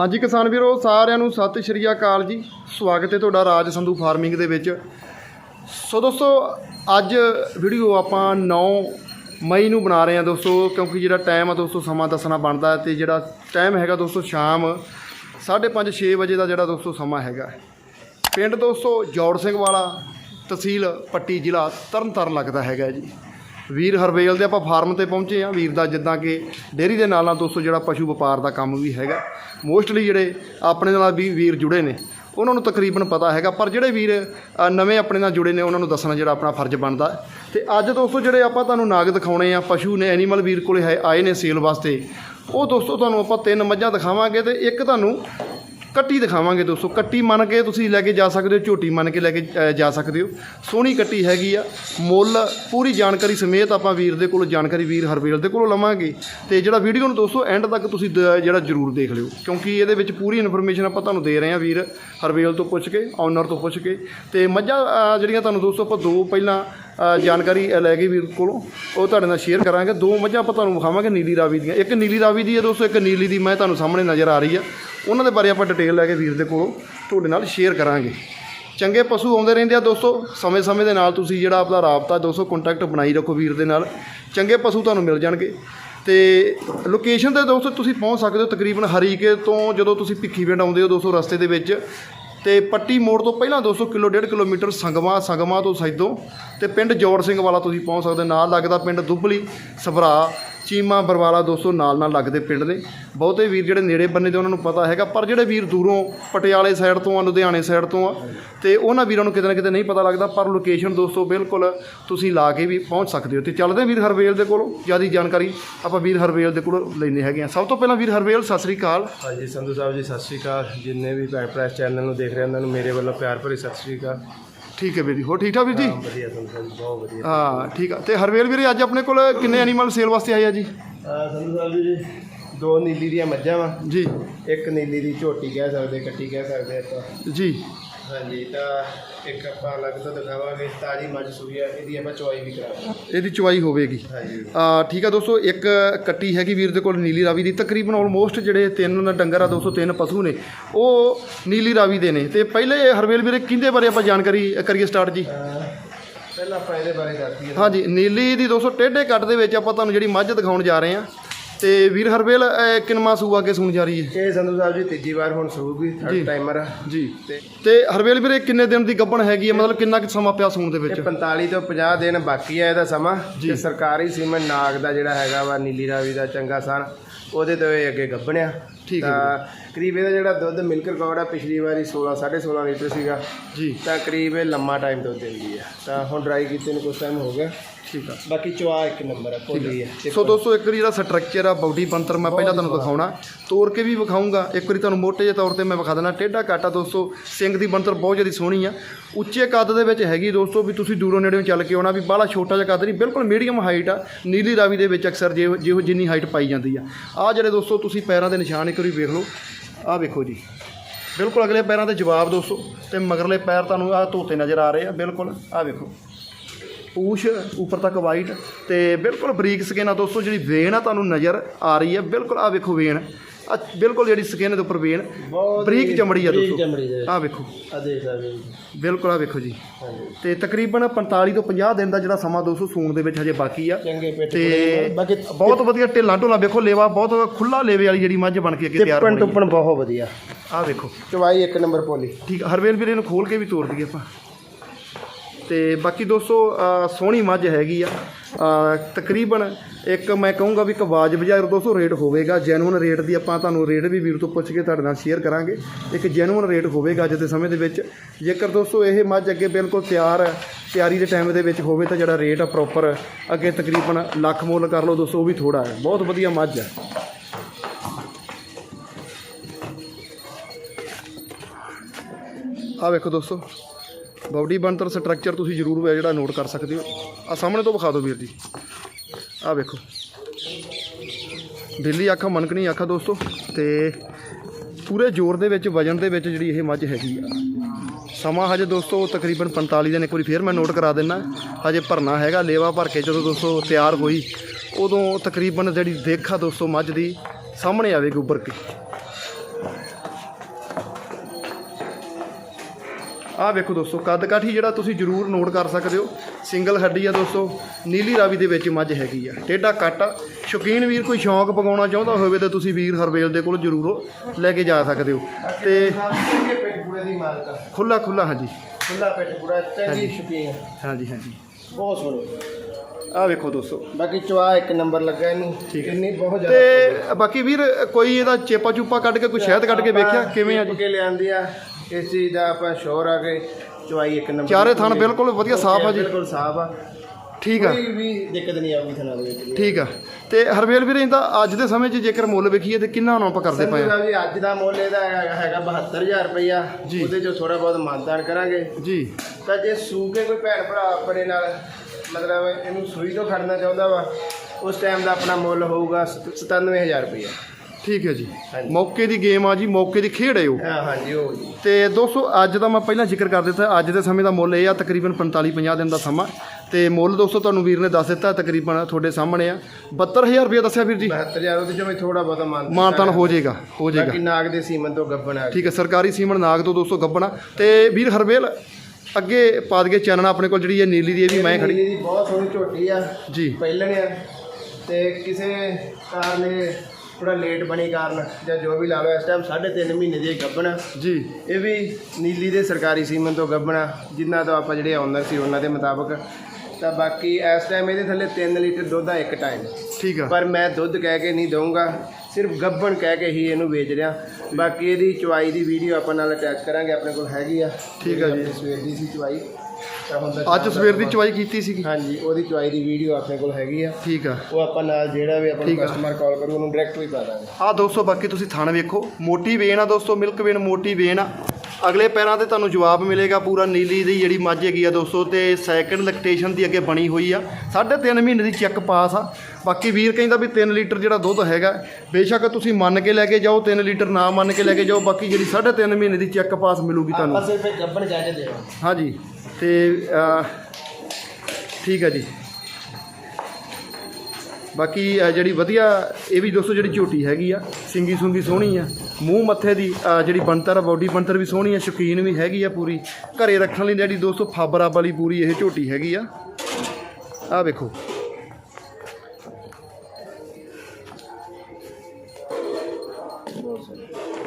ਹਾਂਜੀ ਕਿਸਾਨ ਵੀਰੋ, ਸਾਰਿਆਂ ਨੂੰ ਸਤਿ ਸ਼੍ਰੀ ਅਕਾਲ ਜੀ। ਸਵਾਗਤ ਹੈ ਤੁਹਾਡਾ ਰਾਜ ਸੰਧੂ ਫਾਰਮਿੰਗ ਦੇ ਵਿੱਚ। ਸੋ ਦੋਸਤੋ, ਅੱਜ ਵੀਡੀਓ ਆਪਾਂ 9 ਮਈ ਨੂੰ ਬਣਾ ਰਹੇ ਹਾਂ ਦੋਸਤੋ, ਕਿਉਂਕਿ ਜਿਹੜਾ ਟਾਈਮ ਆ ਦੋਸਤੋ, ਸਮਾਂ ਦੱਸਣਾ ਬਣਦਾ ਹੈ ਤੇ ਜਿਹੜਾ ਟਾਈਮ ਹੈਗਾ ਦੋਸਤੋ, ਸ਼ਾਮ 5:30 6 ਵਜੇ ਦਾ ਜਿਹੜਾ ਦੋਸਤੋ, ਸਮਾਂ ਹੈਗਾ। ਪਿੰਡ ਦੋਸਤੋ, ਜੌੜ ਸਿੰਘ ਵਾਲਾ ਤਹਿਸੀਲ ਪੱਟੀ ਜ਼ਿਲ੍ਹਾ ਤਰਨਤਾਰਨ ਲੱਗਦਾ ਹੈਗਾ ਜੀ। ਵੀਰ ਹਰਵੇਲ ਦੇ ਆਪਾਂ ਫਾਰਮ ਤੇ ਪਹੁੰਚੇ ਆ ਵੀਰ ਦਾ ਜਿੱਦਾਂ ਕਿ ਡੇਅਰੀ ਦੇ ਨਾਲ ਨਾਲ ਦੋਸਤੋ ਜਿਹੜਾ ਪਸ਼ੂ ਵਪਾਰ ਦਾ ਕੰਮ ਵੀ ਹੈਗਾ। ਮੋਸਟਲੀ ਜਿਹੜੇ ਆਪਣੇ ਨਾਲ ਵੀ ਵੀਰ ਜੁੜੇ ਨੇ, ਉਹਨਾਂ ਨੂੰ ਤਕਰੀਬਨ ਪਤਾ ਹੈਗਾ। ਪਰ ਜਿਹੜੇ ਵੀਰ ਨਵੇਂ ਆਪਣੇ ਨਾਲ ਜੁੜੇ ਨੇ, ਉਹਨਾਂ ਨੂੰ ਦੱਸਣਾ ਜਿਹੜਾ ਆਪਣਾ ਫਰਜ਼ ਬਣਦਾ। ਹੈ। ਤੇ ਅੱਜ ਦੋਸਤੋ ਜਿਹੜੇ ਆਪਾਂ ਤੁਹਾਨੂੰ ਨਾਗ ਦਿਖਾਉਣੇ ਆ, ਪਸ਼ੂ ਨੇ ਐਨੀਮਲ ਵੀਰ ਕੋਲੇ ਹੈ, ਆਏ ਨੇ ਸੇਲ ਵਾਸਤੇ। ਉਹ ਦੋਸਤੋ ਤੁਹਾਨੂੰ ਆਪਾਂ ਤਿੰਨ ਮੱਝਾਂ ਦਿਖਾਵਾਂਗੇ ਤੇ ਇੱਕ ਤੁਹਾਨੂੰ ਕੱਟੀ ਦਿਖਾਵਾਂਗੇ ਦੋਸਤੋ ਕੱਟੀ ਮੰਨ ਕੇ ਤੁਸੀਂ ਲੈ ਕੇ ਜਾ ਸਕਦੇ ਹੋ ਝੋਟੀ ਮੰਨ ਕੇ ਲੈ ਕੇ ਅ, ਜਾ ਸਕਦੇ ਹੋ। ਸੋਹਣੀ ਕੱਟੀ ਹੈਗੀ ਆ। ਮੁੱਲ ਪੂਰੀ ਜਾਣਕਾਰੀ ਸਮੇਤ ਆਪਾਂ ਵੀਰ ਦੇ ਕੋਲ ਜਾਣਕਾਰੀ ਵੀਰ ਹਰਵੇਲ ਦੇ ਕੋਲੋਂ ਲਵਾਂਗੇ। ਤੇ ਜਿਹੜਾ ਵੀਡੀਓ ਨੂੰ ਦੋਸਤੋ ਐਂਡ ਤੱਕ ਤੁਸੀਂ ਦ- ਜਿਹੜਾ ਜ਼ਰੂਰ ਦੇਖ ਲਿਓ। ਕਿਉਂਕਿ ਇਹਦੇ ਵਿੱਚ ਪੂਰੀ ਇਨਫੋਰਮੇਸ਼ਨ ਆਪਾਂ ਤੁਹਾਨੂੰ ਦੇ ਰਹੇ ਹਾਂ ਵੀਰ ਹਰਵੇਲ ਤੋਂ ਪੁੱਛ ਕੇ ਓਨਰ ਤੋਂ ਪੁੱਛ ਕੇ। ਤੇ ਮੱਝਾਂ ਜਿਹੜੀਆਂ ਤੁਹਾਨੂੰ ਦੋਸਤੋ ਆਪਾਂ ਦੋ ਪਹਿਲਾਂ ਜਾਣਕਾਰੀ ਲੈ ਗਏ ਵੀਰ ਕੋਲੋਂ। ਉਹ ਤੁਹਾਡੇ ਨਾਲ ਸ਼ੇਅਰ ਕਰਾਂਗੇ। ਦੋ ਮੱਝਾਂ ਆਪਾਂ ਤੁਹਾਨੂੰ ਵਿਖਾਵਾਂਗੇ ਨੀਲੀ ਰਾਵੀ ਦੀਆਂ। ਇੱਕ ਨੀਲੀ ਰਾਵੀ ਦੀ ਹੈ ਦੋਸਤੋ, ਇੱਕ ਨੀਲੀ ਦੀ ਮੈਂ ਤੁਹਾਨੂੰ ਸਾਹਮਣੇ ਨਜ਼ਰ ਆ ਰਹੀ ਆ। ਉਹਨਾਂ ਦੇ ਬਾਰੇ ਆਪਾਂ ਡਿਟੇਲ ਲੈ ਕੇ ਵੀਰ ਦੇ ਕੋਲੋਂ ਤੁਹਾਡੇ ਨਾਲ ਸ਼ੇਅਰ ਕਰਾਂਗੇ। ਚੰਗੇ ਪਸ਼ੂ ਆਉਂਦੇ ਰਹਿੰਦੇ ਆ ਦੋਸਤੋ, ਸਮੇਂ-ਸਮੇਂ ਦੇ ਨਾਲ ਤੁਸੀਂ ਜਿਹੜਾ ਆਪਦਾ ਰਾਬਤਾ ਦੋਸਤੋ ਕੰਟੈਕਟ ਬਣਾਈ ਰੱਖੋ ਵੀਰ ਦੇ ਨਾਲ। ਚੰਗੇ ਪਸ਼ੂ ਤੁਹਾਨੂੰ ਮਿਲ ਜਾਣਗੇ। ਤੇ ਲੋਕੇਸ਼ਨ ਤੇ ਦੋਸਤੋ, ਤੁਸੀਂ ਪਹੁੰਚ ਸਕਦੇ ਹੋ ਤਕਰੀਬਨ ਹਰੀਕੇ ਤੋਂ ਜਦੋਂ ਤੁਸੀਂ ਭਿੱਖੀ ਪਿੰਡ ਆਉਂਦੇ ਹੋ ਦੋਸਤੋ, ਰਸਤੇ ਦੇ ਵਿੱਚ। ਤੇ ਪੱਟੀ ਮੋੜ ਤੋਂ ਪਹਿਲਾਂ 200 ਕਿਲੋ 1.5 ਕਿਲੋਮੀਟਰ ਸੰਗਮਾ ਸੰਗਮਾ ਤੋਂ ਸੈਦੋਂ ਤੇ ਪਿੰਡ ਜੋੜ ਸਿੰਘ ਵਾਲਾ ਤੁਸੀਂ ਪਹੁੰਚ ਸਕਦੇ ਹੋ। ਨਾਲ ਲੱਗਦਾ ਪਿੰਡ ਦੁੱਬਲੀ, ਸਭਰਾ ਚੀਮਾ ਬਰਵਾਲਾ ਦੋਸਤੋ ਨਾਲ ਨਾਲ ਲੱਗਦੇ ਪਿੰਡ ਨੇ ਬਹੁਤੇ ਵੀਰ ਜਿਹੜੇ ਨੇੜੇ ਬੰਨੇ ਦੇ ਉਹਨਾਂ ਨੂੰ ਪਤਾ ਹੈਗਾ, ਪਰ ਜਿਹੜੇ ਵੀਰ ਦੂਰੋਂ ਪਟਿਆਲੇ ਸਾਈਡ ਤੋਂ ਆ, ਲੁਧਿਆਣੇ ਸਾਈਡ ਤੋਂ ਆ, ਤੇ ਉਹਨਾਂ ਵੀਰਾਂ ਨੂੰ ਕਿਤੇ ਨਾ ਕਿਤੇ ਨਹੀਂ ਪਤਾ ਲੱਗਦਾ, ਪਰ ਲੋਕੇਸ਼ਨ ਦੋਸਤੋ ਬਿਲਕੁਲ ਤੁਸੀਂ ਲਾ ਕੇ ਵੀ ਪਹੁੰਚ ਸਕਦੇ ਹੋ। ਤੇ ਚੱਲਦੇ ਵੀਰ ਹਰਵੇਲ ਦੇ ਕੋਲੋਂ, ਜ਼ਿਆਦਾ ਜਾਣਕਾਰੀ ਆਪਾਂ ਵੀਰ ਹਰਵੇਲ ਦੇ ਕੋਲੋਂ ਲੈਣੇ ਹੈਗੇ ਆ ਸਭ ਤੋਂ ਪਹਿਲਾਂ ਵੀਰ ਹਰਵੇਲ, ਸਤਿ ਸ੍ਰੀ ਅਕਾਲ। ਹਾਂਜੀ, ਸੰਧੂ ਸਾਹਿਬ ਜੀ, ਸਤਿ ਸ਼੍ਰੀ ਅਕਾਲ। ਜਿੰਨੇ ਵੀ ਭੈਣ ਭਰਾ ਚੈਨਲ ਨੂੰ ਦੇਖ ਰਹੇ ਉਹਨਾਂ ਨੂੰ ਮੇਰੇ ਵੱਲੋਂ ਪਿਆਰ ਭਰੀ ਸਤਿ ਸ਼੍ਰੀ ਅਕਾਲ। ਠੀਕ ਹੈ ਵੀਰ ਜੀ ਹੋਰ ਠੀਕ ਠਾਕ ਵੀਰ ਜੀ? ਵਧੀਆ ਜੀ ਬਹੁਤ ਵਧੀਆ। ਹਾਂ ਠੀਕ ਆ। ਤੇ ਹਰਵੇਲ ਵੀਰੇ ਅੱਜ ਆਪਣੇ ਕੋਲ ਕਿੰਨੇ ਐਨੀਮਲ ਸੇਲ ਵਾਸਤੇ ਆਏ ਆ ਜੀ? ਸਾਹਿਬ ਜੀ ਦੋ ਨੀਲੀ ਦੀਆਂ ਮੱਝਾਂ ਵਾ। ਜੀ। ਇੱਕ ਨੀਲੀ ਦੀ ਝੋਟੀ ਕਹਿ ਸਕਦੇ ਕੱਟੀ ਕਹਿ ਸਕਦੇ ਆਪਾਂ। ਜੀ। ਹਾਂਜੀ ਤਾਂ ਇੱਕ ਆਪਾਂ ਅਲੱਗ ਤੋਂ ਦਿਖਾਵਾਂਗੇ ਤਾਜੀ ਮੱਝ ਸੂਈ ਆ ਇਹਦੀ ਆਪਾਂ ਚੁਆਈ ਵੀ ਕਰਾਵਾਂਗੇ ਇਹਦੀ ਚੁਆਈ ਹੋਵੇਗੀ। ਹਾਂਜੀ। ਆ ਠੀਕ ਆ ਦੋਸਤੋ ਇੱਕ ਕੱਟੀ ਹੈਗੀ ਵੀਰ ਦੇ ਕੋਲ ਨੀਲੀ ਰਾਵੀ ਦੀ ਤਕਰੀਬਨ ਆਲਮੋਸਟ ਜਿਹੜੇ ਤਿੰਨ ਡੰਗਰ ਆ ਦੋਸਤੋ ਤਿੰਨ ਪਸ਼ੂ ਨੇ ਉਹ ਨੀਲੀ ਰਾਵੀ ਦੇ ਨੇ। ਤੇ ਪਹਿਲੇ ਹਰਵੇਲ ਵੀਰੇ ਕਿਹਦੇ ਬਾਰੇ ਆਪਾਂ ਜਾਣਕਾਰੀ ਕਰੀਏ ਸਟਾਰਟ ਜੀ? ਪਹਿਲਾਂ ਆਪਾਂ ਇਹਦੇ ਬਾਰੇ ਦੱਸ ਦਈਏ। ਹਾਂਜੀ ਨੀਲੀ ਦੀ ਦੋਸਤੋ ਟੇਢੇ ਕੱਟ ਦੇ ਵਿੱਚ ਆਪਾਂ ਤੁਹਾਨੂੰ ਜਿਹੜੀ ਮੱਝ ਦਿਖਾਉਣ ਜਾ ਰਹੇ ਆ ਤੇ ਵੀਰ ਹਰਵੇਲ ਕਿੰਨਵਾਂ ਸੂਆ ਕੇ ਸੁਣ ਜਾ ਰਹੀ ਹੈ। ਇਹ ਸੰਧੂ ਸਾਹਿਬ ਜੀ ਤੀਜੀ ਵਾਰ ਹੁਣ ਸੂਗੀ ਜੀ। ਥਰਡ ਟਾਈਮਰ ਆ। ਜੀ। ਤੇ ਤੇ ਹਰਵੇਲ ਵੀਰੇ ਕਿੰਨੇ ਦਿਨ ਦੀ ਗੱਭਣ ਹੈਗੀ ਹੈ? ਮਤਲਬ ਕਿੰਨਾ ਕੁ ਸਮਾਂ ਪਿਆ ਸੂਣ ਦੇ ਇਹ ਵਿੱਚ 45 ਤੋਂ 50 ਦਿਨ ਬਾਕੀ ਹੈ ਇਹਦਾ ਸਮਾਂ। ਤੇ ਸਰਕਾਰੀ ਸੀਮਨ ਨਾਗ ਦਾ ਜਿਹੜਾ ਹੈਗਾ ਵਾ ਨੀਲੀ ਰਾਵੀ ਦਾ ਚੰਗਾ ਸਨ ਉਹਦੇ ਤੋਂ ਇਹ ਅੱਗੇ ਗੱਭਣਿਆ। ਠੀਕ ਹੈ ਤਾਂ ਕਰੀਬ ਇਹਦਾ ਜਿਹੜਾ ਦੁੱਧ ਮਿਲਕ ਰਿਕਾਰਡ ਆ ਪਿਛਲੀ ਵਾਰੀ 16 16.5 ਲੀਟਰ ਸੀਗਾ। ਜੀ। ਤਾਂ ਕਰੀਬ ਇਹ ਲੰਮਾ ਟਾਈਮ ਦੁੱਧ ਦਿੰਦੀ ਆ। ਤਾਂ ਹੁਣ ਡਰਾਈ ਕੀਤੇ ਨੂੰ ਕੁਝ ਟਾਈਮ ਹੋ ਗਿਆ। ਠੀਕ ਆ। ਬਾਕੀ ਚਵਾ ਇੱਕ ਨੰਬਰ ਆ ਆ। ਤੇ ਸੋ ਦੋਸਤੋ ਇੱਕ ਵਾਰੀ ਜਿਹੜਾ ਸਟਰਕਚਰ ਆ ਬਾਡੀ ਬੰਤਰ ਮੈਂ ਪਹਿਲਾਂ ਤੁਹਾਨੂੰ ਦਿਖਾਉਣਾ। ਤੋੜ ਕੇ ਵੀ ਵਿਖਾਉਂਗਾ। ਇੱਕ ਵਾਰੀ ਤੁਹਾਨੂੰ ਮੋਟੇ ਜਿਹੇ ਤੌਰ ਤੇ ਮੈਂ ਵਿਖਾ ਦੇਣਾ ਟੇਢਾ ਕਾਟਾ ਦੋਸਤੋ ਸਿੰਘ ਦੀ ਬੰਤਰ ਬਹੁਤ ਜ਼ਿਆਦਾ ਸੋਹਣੀ ਆ। ਉੱਚੇ ਕੱਦ ਦੇ ਵਿੱਚ ਹੈਗੀ ਦੋਸਤੋ ਵੀ ਤੁਸੀਂ ਦੂਰੋਂ ਨੇੜਿਓਂ ਚੱਲ ਕੇ ਆਉਣਾ ਵੀ ਬਾਹਲਾ ਛੋਟਾ ਜਿਹਾ ਕੱਦ ਨਹੀਂ ਬਿਲਕੁਲ ਮੀਡੀਅਮ ਹਾਈਟ ਆ। ਨੀਲੀ ਰਾਵੀ ਦੇ ਵਿੱਚ ਅਕਸਰ ਜਿਹੋ ਜਿਹੋ ਜਿੰਨੀ ਹਾਈਟ ਪਾਈ ਜਾਂਦੀ ਆ। ਆ ਜਿਹੜੇ ਦੋਸਤੋ ਤੁਸੀਂ ਪੈਰਾਂ ਦੇ ਨਿਸ਼ਾਨ ਇੱਕ ਵਾਰੀ ਵੇਖ ਲਓ। ਆਹ ਵੇਖੋ ਜੀ। ਬਿਲਕੁਲ ਅਗਲੇ ਪੈਰਾਂ ਦੇ ਜਵਾਬ ਦੋਸਤੋ ਤੇ ਮਗਰਲੇ ਪੈਰ ਤੁਹਾਨੂੰ ਆਹ ਧੋਤੇ ਨਜ਼ਰ ਆ ਰਹੇ ਆ। ਬਿਲਕੁਲ, ਆਹ ਵੇਖੋ। ਪੂਛ ਉੱਪਰ ਤੱਕ ਵਾਈਟ ਤੇ ਬਿਲਕੁਲ ਬਰੀਕ ਸਕਿਨ ਆ ਦੋਸਤੋ, ਜਿਹੜੀ ਵੇਨ ਆ ਤੁਹਾਨੂੰ ਨਜ਼ਰ ਆ ਰਹੀ ਹੈ ਬਿਲਕੁਲ ਆ ਵੇਖੋ ਵੇਨ। ਬਿਲਕੁਲ ਜਿਹੜੀ ਸਕਿਨ ਦੇ ਉੱਪਰ ਵੇਨ ਬਹੁਤ ਬਰੀਕ ਚਮੜੀ ਆ ਦੋਸਤੋ। ਚਮੜੀ ਦੇ ਆ ਵੇਖੋ। ਆ ਦੇਖ ਸਕਦੇ ਬਿਲਕੁਲ ਆ ਵੇਖੋ ਜੀ। ਹਾਂਜੀ। ਤੇ ਤਕਰੀਬਨ 45 ਤੋਂ 50 ਦਿਨ ਦਾ ਜਿਹੜਾ ਸਮਾਂ ਦੋਸਤੋ ਸੂਣ ਦੇ ਵਿੱਚ ਹਜੇ ਬਾਕੀ ਆ। ਚੰਗੇ ਪਿੱਠ ਤੇ ਬਾਕੀ ਬਹੁਤ ਵਧੀਆ ਢਿੱਲਾਂ ਢੋਲਾ ਵੇਖੋ ਲੇਵਾ ਬਹੁਤ ਖੁੱਲਾ ਲੇਵੇ ਵਾਲੀ ਜਿਹੜੀ ਮੱਝ ਬਣ ਕੇ ਅੱਗੇ ਤਿਆਰ ਟਿੱਪਣ ਹੋਣੀ ਟੁੱਪਣ ਬਹੁਤ ਵਧੀਆ। ਆ ਵੇਖੋ। ਚਵਾਈ ਇੱਕ ਨੰਬਰ ਪੋਲੀ। ਠੀਕ ਆ, ਹਰਵੇਲ ਵੀਰੇ ਨੂੰ ਖੋਲ ਕੇ ਵੀ ਤੋੜ ਦਈਏ ਆਪਾਂ। ਤੇ ਬਾਕੀ ਦੋਸਤੋ ਅਹ ਸੋਹਣੀ ਮੱਝ ਹੈਗੀ ਆ। ਅਹ ਤਕਰੀਬਨ ਇੱਕ ਮੈਂ ਕਹੂੰਗਾ ਵੀ ਇੱਕ ਵਾਜਬ ਜਿਹਾ ਦੋਸਤੋ ਰੇਟ ਹੋਵੇਗਾ ਜੈਨੂਨ ਰੇਟ ਦੀ ਆਪਾਂ ਤੁਹਾਨੂੰ ਰੇਟ ਵੀ ਵੀਰ ਤੋਂ ਪੁੱਛ ਕੇ ਤੁਹਾਡੇ ਨਾਲ ਸ਼ੇਅਰ ਕਰਾਂਗੇ। ਇੱਕ ਜੈਨੂਨ ਰੇਟ ਹੋਵੇਗਾ ਅੱਜ ਦੇ ਸਮੇਂ ਦੇ ਵਿੱਚ। ਜੇਕਰ ਦੋਸਤੋ ਇਹ ਮੱਝ ਅੱਗੇ ਬਿਲਕੁਲ ਤਿਆਰ ਹੈ ਤਿਆਰੀ ਦੇ ਟਾਈਮ ਦੇ ਵਿੱਚ ਹੋਵੇ ਤਾਂ ਜਿਹੜਾ ਰੇਟ ਆ ਪ੍ਰੋਪਰ ਅੱਗੇ ਤਕਰੀਬਨ ਲੱਖ ਮੁੱਲ ਕਰ ਲਓ ਦੋਸਤੋ, ਉਹ ਵੀ ਥੋੜਾ ਹੈ। ਬਹੁਤ ਵਧੀਆ ਮੱਝ ਹੈ ਆ ਵੇਖੋ ਦੋਸਤੋ। ਬਾਡੀ ਬਣਤਰ ਸਟਰਕਚਰ ਤੁਸੀਂ ਜ਼ਰੂਰ ਹੈ ਜਿਹੜਾ ਨੋਟ ਕਰ ਸਕਦੇ ਹੋ। ਆ ਸਾਹਮਣੇ ਤੋਂ ਵਿਖਾ ਦਿਓ ਵੀਰ ਜੀ। ਆ ਵੇਖੋ। ਦਿੱਲੀ ਆਖਾ ਮਨਕਣੀ ਆਖਾ ਦੋਸਤੋ, ਤੇ ਪੂਰੇ ਜ਼ੋਰ ਦੇ ਵਿੱਚ, ਵਜਨ ਦੇ ਵਿੱਚ ਜਿਹੜੀ ਇਹ ਮੱਝ ਹੈਗੀ ਆ। ਸਮਾਂ ਹਜੇ ਦੋਸਤੋ ਤਕਰੀਬਨ 45 ਦਿਨ, ਇੱਕ ਵਾਰੀ ਫੇਰ ਮੈਂ ਨੋਟ ਕਰਾ ਦਿੰਨਾ। ਹਜੇ ਭਰਨਾ ਹੈਗਾ, ਲੇਵਾ ਭਰ ਕੇ ਜਦੋਂ ਦੋਸਤੋ ਤਿਆਰ ਹੋਈ, ਉਦੋਂ ਤਕਰੀਬਨ ਜਿਹੜੀ ਦੇਖ ਆ ਦੋਸਤੋ ਮੱਝ ਦੀ, ਸਾਹਮਣੇ ਆਵੇਗੀ ਉੱਭਰ ਕੇ। ਆਹ ਵੇਖੋ ਦੋਸਤੋ ਕੱਦ ਕਾਠੀ ਜਿਹੜਾ ਤੁਸੀਂ ਜਰੂਰ ਨੋਟ ਕਰ ਸਕਦੇ ਹੋ। ਸਿੰਗਲ ਹੱਡੀ ਆ ਦੋਸਤੋ ਨੀਲੀ ਰਾਵੀ ਦੇ ਵਿੱਚ ਮੱਝ ਹੈਗੀ ਆ। ਟੇਢਾ ਕੱਟ ਆ। ਸ਼ੌਕੀਨ ਵੀਰ ਕੋਈ ਸ਼ੌਂਕ ਪਗਾਉਣਾ ਚਾਹੁੰਦਾ ਹੋਵੇ ਤਾਂ ਤੁਸੀਂ ਵੀਰ ਹਰਵੇਲ ਦੇ ਕੋਲ ਜਰੂਰ ਲੈ ਕੇ ਜਾ ਸਕਦੇ ਹੋ। ਤੇ ਖੁੱਲਾ ਖੁੱਲਾ ਹਾਂਜੀ। ਖੁੱਲਾ ਪਿੱਠ ਪੂੜਾ ਚੰਗੀ ਸ਼ੁਕੀਨ। ਹਾਂਜੀ ਹਾਂਜੀ। ਬਹੁਤ ਸੋਹਣੀ। ਆਹ ਵੇਖੋ ਦੋਸਤੋ। ਬਾਕੀ ਚਵਾ ਇੱਕ ਨੰਬਰ ਲੱਗਾ ਇਹਨੂੰ। ਠੀਕ ਹੈ। ਕਿੰਨੀ ਬਹੁਤ ਜ਼ਿਆਦਾ ਤੇ ਬਾਕੀ ਵੀਰ ਕੋਈ ਇਹਦਾ ਚੇਪਾ ਚੂਪਾ ਕੱਢ ਕੇ ਕੋਈ ਸ਼ਹਿਦ ਕੱਢ ਕੇ ਵੇਖਿਆ? ਕਿਵੇਂ ਆ ਜੀ? ਕੇ ਲਿਆਂਦੀ ਆ। ਇਸ ਚੀਜ਼ ਦਾ ਆਪਾਂ ਸ਼ੋਰ ਆ ਕੇ ਚਵਾਈ ਇੱਕ ਨੰਬਰ ਚਾਰੇ ਥਣ ਬਿਲਕੁਲ ਵਧੀਆ ਸਾਫ਼ ਆ ਜੀ। ਬਿਲਕੁਲ ਸਾਫ਼ ਆ। ਠੀਕ ਆ। ਕੋਈ ਵੀ ਦਿੱਕਤ ਨਹੀਂ ਆਊਗੀ ਥਣਾ ਦੇ ਵਿੱਚ। ਠੀਕ ਆ। ਤੇ ਹਰਵੇਲ ਵੀਰ ਇਹਦਾ ਅੱਜ ਦੇ ਸਮੇਂ 'ਚ ਜੇਕਰ ਮੁੱਲ ਵੇਖੀਏ ਤੇ ਕਿੰਨਾ ਨੂੰ ਆਪਾਂ ਕਰਦੇ ਪਏ ਆ? ਜੀ ਅੱਜ ਦਾ ਮੁੱਲ ਇਹਦਾ ਹੈਗਾ ਹੈਗਾ 72000 ਰੁਪਇਆ ਜੀ। ਉਹਦੇ ਚੋਂ ਥੋੜਾ ਬਹੁਤ ਮਾਨਦਾਨ ਕਰਾਂਗੇ। ਜੀ। ਤਾਂ ਜੇ ਸੂ ਕੇ ਕੋਈ ਭੈਣ ਭਰਾ ਆਪਣੇ ਨਾਲ ਮਤਲਬ ਇਹਨੂੰ ਸੂਈ ਤੋਂ ਖੜਨਾ ਚਾਹੁੰਦਾ ਵਾ ਉਸ ਟਾਈਮ ਦਾ ਆਪਣਾ ਮੁੱਲ ਹੋਊਗਾ 97000 ਰੁਪਇਆ ਠੀਕ ਹੈ ਜੀ। ਹਾਂਜੀ। ਮੌਕੇ ਦੀ ਗੇਮ ਆ ਜੀ ਮੌਕੇ ਦੀ ਖੇਡ ਹੈ ਉਹ। ਹਾਂ ਹਾਂਜੀ ਉਹ ਜੀ। ਤੇ ਦੋਸਤੋ ਅੱਜ ਦਾ ਮੈਂ ਪਹਿਲਾਂ ਜ਼ਿਕਰ ਕਰ ਦਿੱਤਾ ਅੱਜ ਦੇ ਸਮੇਂ ਦਾ ਮੁੱਲ ਇਹ ਆ ਤਕਰੀਬਨ 45 50 ਦਿਨ ਦਾ ਸਮਾਂ। ਤੇ ਮੁੱਲ ਦੋਸਤੋ ਤੁਹਾਨੂੰ ਵੀਰ ਨੇ ਦੱਸ ਦਿੱਤਾ ਤਕਰੀਬਨ ਤੁਹਾਡੇ ਸਾਹਮਣੇ ਆ। 72000 ਰੁਪਏ ਦੱਸਿਆ ਵੀਰ ਜੀ। 72000 ਉਹਦੇ ਚੋਂ ਵੀ ਥੋੜਾ ਬਹੁਤਾ ਮਾਨ ਮਾਨਤਾਨ ਹੋ ਜਾਏਗਾ ਹੋ ਜਾਏਗਾ। ਬਾਕੀ ਨਾਗ ਦੇ ਸੀਮਨ ਤੋਂ ਗੱਬਣ ਆ ਠੀਕ ਹੈ ਸਰਕਾਰੀ ਸੀਮਨ ਨਾਗ ਤੋਂ ਦੋਸਤੋ ਗੱਬਣਾ ਤੇ ਵੀਰ ਹਰਵੇਲ ਅੱਗੇ ਪਾ ਦਈਏ ਚਾਨਣਾ ਆਪਣੇ ਕੋਲ ਜਿਹੜੀ ਹੈ ਨੀਲੀ ਦੀ ਇਹ ਵੀ ਮੈਂ ਖੜੀ। ਦੀ ਬਹੁਤ ਸੋਹਣੀ ਝੋਟੀ ਆ। ਜੀ। ਪਹਿਲਣ ਆ। ਤੇ ਕਿਸੇ ਕਾਰਨ ਥੋੜਾ ਲੇਟ ਬਣੀ ਕਾਰਨ ਜਾਂ ਜੋ ਵੀ ਲਾ ਲਓ ਇਸ ਟਾਈਮ 3.5 ਮਹੀਨੇ ਦੀ ਗੱਬਣ ਜੀ। ਇਹ ਵੀ ਨੀਲੀ ਦੇ ਸਰਕਾਰੀ ਸੀਮਨ ਤੋਂ ਗੱਬਣਾ ਜਿਨ੍ਹਾਂ ਤੋਂ ਆਪਾਂ ਜਿਹੜੇ ਓਨਰ ਸੀ ਉਹਨਾਂ ਦੇ ਮੁਤਾਬਕ। ਤਾਂ ਬਾਕੀ ਇਸ ਟਾਈਮ ਇਹਦੇ ਥੱਲੇ 3 ਲੀਟਰ ਦੁੱਧ ਆ ਇੱਕ ਟਾਈਮ ਠੀਕ ਆ। ਪਰ ਮੈਂ ਦੁੱਧ ਕਹਿ ਕੇ ਨਹੀਂ ਦਊਂਗਾ ਸਿਰਫ ਗੱਬਣ ਕਹਿ ਕੇ ਹੀ ਇਹਨੂੰ ਵੇਚ ਰਿਹਾ। ਬਾਕੀ ਇਹਦੀ ਚਵਾਈ ਦੀ ਵੀਡੀਓ ਆਪਾਂ ਨਾਲ ਅਟੈਚ ਕਰਾਂਗੇ ਆਪਣੇ ਕੋਲ ਹੈਗੀ ਆ। ਠੀਕ ਆ ਜੀ। ਸਵੇਰ ਦੀ ਸੀ ਚਵਾਈ ਅੱਜ ਸਵੇਰ ਦੀ ਚਵਾਈ ਕੀਤੀ ਸੀਗੀ। ਹਾਂਜੀ ਉਹਦੀ ਚਵਾਈ ਦੀ ਵੀਡੀਓ ਆਪਣੇ ਕੋਲ ਹੈਗੀ ਆ। ਠੀਕ ਆ। ਉਹ ਆਪਾਂ ਨਾਲ ਜਿਹੜਾ ਵੀ ਆਪਣਾ ਠੀਕ ਆ। ਕਸਟਮਰ ਕਾਲ ਕਰੂ ਉਹਨੂੰ ਡਾਇਰੈਕਟ ਵੀ ਪਾ ਦਾਂਗੇ। ਆ ਦੋਸਤੋ ਬਾਕੀ ਤੁਸੀਂ ਥਣ ਵੇਖੋ। ਮੋਟੀ ਵੇਨ ਆ ਦੋਸਤੋ ਮਿਲਕ ਵੇਨ ਮੋਟੀ ਵੇਨ ਆ। ਅਗਲੇ ਪੈਰਾਂ ਤੇ ਤੁਹਾਨੂੰ ਜਵਾਬ ਮਿਲੇਗਾ ਪੂਰਾ ਨੀਲੀ ਦੀ ਜਿਹੜੀ ਮੱਝ ਹੈਗੀ ਆ ਦੋਸਤੋ ਤੇ ਸੈਕੰਡ ਲੈਕਟੇਸ਼ਨ ਦੀ ਅੱਗੇ ਬਣੀ ਹੋਈ ਆ। ਸਾਢੇ ਤਿੰਨ ਮਹੀਨੇ ਦੀ ਚੈੱਕ ਪਾਸ ਆ। ਬਾਕੀ ਵੀਰ ਕਹਿੰਦਾ ਵੀ 3 ਲੀਟਰ ਜਿਹੜਾ ਦੁੱਧ ਹੈਗਾ ਬੇਸ਼ੱਕ ਤੁਸੀਂ ਮੰਨ ਕੇ ਲੈ ਕੇ ਜਾਓ 3 ਲੀਟਰ ਨਾ ਮੰਨ ਕੇ ਲੈ ਕੇ ਜਾਓ ਬਾਕੀ ਜਿਹੜੀ ਸਾਢੇ ਤਿੰਨ ਮਹੀਨੇ ਦੀ ਚੈੱਕ ਪਾਸ ਮਿਲੂਗੀ ਤੁਹਾਨੂੰ। ਆਪਾਂ ਸਿਰਫ ਇੱਕ ਗੱਬਣ ਕਹਿ ਕੇ ਦੇਵਾਂਗੇ। ਹਾਂਜੀ। ਤੇ ਠੀਕ ਹੈ ਜੀ। ਬਾਕੀ ਜਿਹੜੀ ਵਧੀਆ ਇਹ ਵੀ ਦੋਸਤੋ ਜਿਹੜੀ ਝੋਟੀ ਹੈਗੀ ਆ ਸਿੰਗੀ ਸੁੰਗੀ ਸੋਹਣੀ ਆ। ਮੂੰਹ ਮੱਥੇ ਦੀ ਜਿਹੜੀ ਬਣਤਰ ਆ ਬਾਡੀ ਬਣਤਰ ਵੀ ਸੋਹਣੀ ਆ ਸ਼ੌਕੀਨ ਵੀ ਹੈਗੀ ਆ ਪੂਰੀ। ਘਰੇ ਰੱਖਣ ਲਈ ਜਿਹੜੀ ਦੋਸਤੋ ਫਾਬਰਾ ਵਾਲੀ ਪੂਰੀ ਇਹ ਝੋਟੀ ਹੈਗੀ ਆ। ਆ ਵੇਖੋ।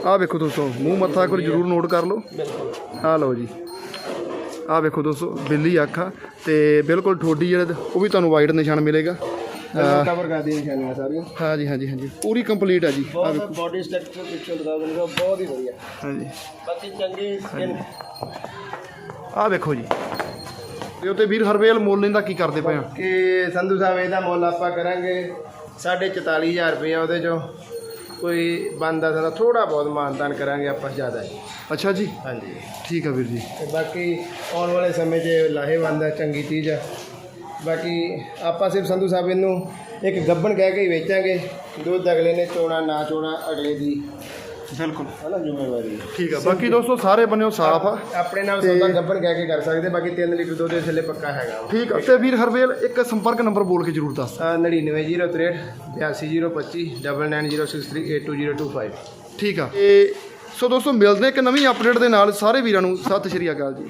ਆ ਵੇਖੋ ਦੋਸਤੋ ਮੂੰਹ ਮੱਥਾ ਵਾਰੀ ਜ਼ਰੂਰ ਨੋਟ ਕਰ ਲਓ। ਬਿਲਕੁਲ। ਆ ਲਓ ਜੀ। ਆ ਵੇਖੋ ਦੋਸਤੋ ਬਿੱਲੀ ਅੱਖ ਆ ਤੇ ਬਿਲਕੁਲ ਠੋਡੀ ਜਿਹੜਾ ਉਹ ਵੀ ਤੁਹਾਨੂੰ ਵਾਈਟ ਨਿਸ਼ਾਨ ਮਿਲੇਗਾ। ਕਵਰ ਕਰ ਦੀਆਂ ਨਿਸ਼ਾਨੀਆਂ ਸਾਰੀਆਂ। ਹਾਂਜੀ ਹਾਂਜੀ ਹਾਂਜੀ। ਪੂਰੀ ਕੰਪਲੀਟ ਆ ਜੀ। ਆ ਵੇਖੋ। ਬਾਡੀ ਸਟਰਕਚਰ ਪਿੱਛੋਂ ਦਿਖਾ ਦਿੰਦੇ ਬਹੁਤ ਹੀ ਵਧੀਆ। ਹਾਂਜੀ। ਬਾਕੀ ਚੰਗੀ ਸਕਿਨ ਆ ਵੇਖੋ ਜੀ। ਤੇ ਉੱਤੇ ਵੀਰ ਹਰਵੇਲ ਮੁੱਲ ਇਹਦਾ ਕੀ ਕਰਦੇ ਪਏ ਆ? ਕਿ ਸੰਧੂ ਸਾਹਿਬ ਇਹਦਾ ਮੁੱਲ ਆਪਾਂ ਕਰਾਂਗੇ 44500 ਰੁਪਏ ਉਹਦੇ ਚੋਂ। ਕੋਈ ਬੰਦਾ ਸਾਡਾ ਥੋੜਾ ਬਹੁਤ ਮਾਨਦਾਨ ਕਰਾਂਗੇ ਆਪਾਂ ਜ਼ਿਆਦਾ। ਨਹੀਂ। ਅੱਛਾ ਜੀ। ਹਾਂਜੀ। ਠੀਕ ਆ ਵੀਰ ਜੀ। ਤੇ ਬਾਕੀ ਆਉਣ ਵਾਲੇ ਸਮੇਂ 'ਚ ਲਾਹੇਵੰਦ ਹੈ ਚੰਗੀ ਚੀਜ਼ ਹੈ ਬਾਕੀ ਆਪਾਂ ਸਿਰਫ ਸੰਧੂ ਸਾਹਿਬ ਇਹਨੂੰ ਇੱਕ ਗੱਬਣ ਕਹਿ ਕੇ ਹੀ ਵੇਚਾਂਗੇ। ਦੁੱਧ ਅਗਲੇ ਨੇ ਚੋਣਾ ਨਾ ਚੋਣਾ ਅਗਲੇ ਦੀ ਬਿਲਕੁਲ। ਹਨਾ ਜ਼ਿੰਮੇਵਾਰੀ ਹੈ। ਠੀਕ ਆ ਬਾਕੀ ਦੋਸਤੋ ਸਾਰੇ ਬੰਨਿਓ ਸਾਫ਼ ਆ। ਆਪਣੇ ਨਾਲ ਸੌਦਾ ਗੱਬਣ ਕਹਿ ਕੇ ਕਰ ਸਕਦੇ ਬਾਕੀ 3 ਲੀਟਰ ਦੁੱਧ ਦੇ ਥੱਲੇ ਪੱਕਾ ਹੈਗਾ ਵਾ। ਠੀਕ ਆ ਤੇ ਵੀਰ ਹਰਵੇਲ ਇੱਕ ਸੰਪਰਕ ਨੰਬਰ ਬੋਲ ਕੇ ਜ਼ਰੂਰ ਦੱਸ। ਅਹ 99063 82025 9906382025 ਠੀਕ ਆ ਤੇ ਸੋ ਦੋਸਤੋ ਮਿਲਦੇ ਇੱਕ ਨਵੀਂ ਅਪਡੇਟ ਦੇ ਨਾਲ। ਸਾਰੇ ਵੀਰਾਂ ਨੂੰ ਸਤਿ ਸ਼੍ਰੀ ਅਕਾਲ ਜੀ।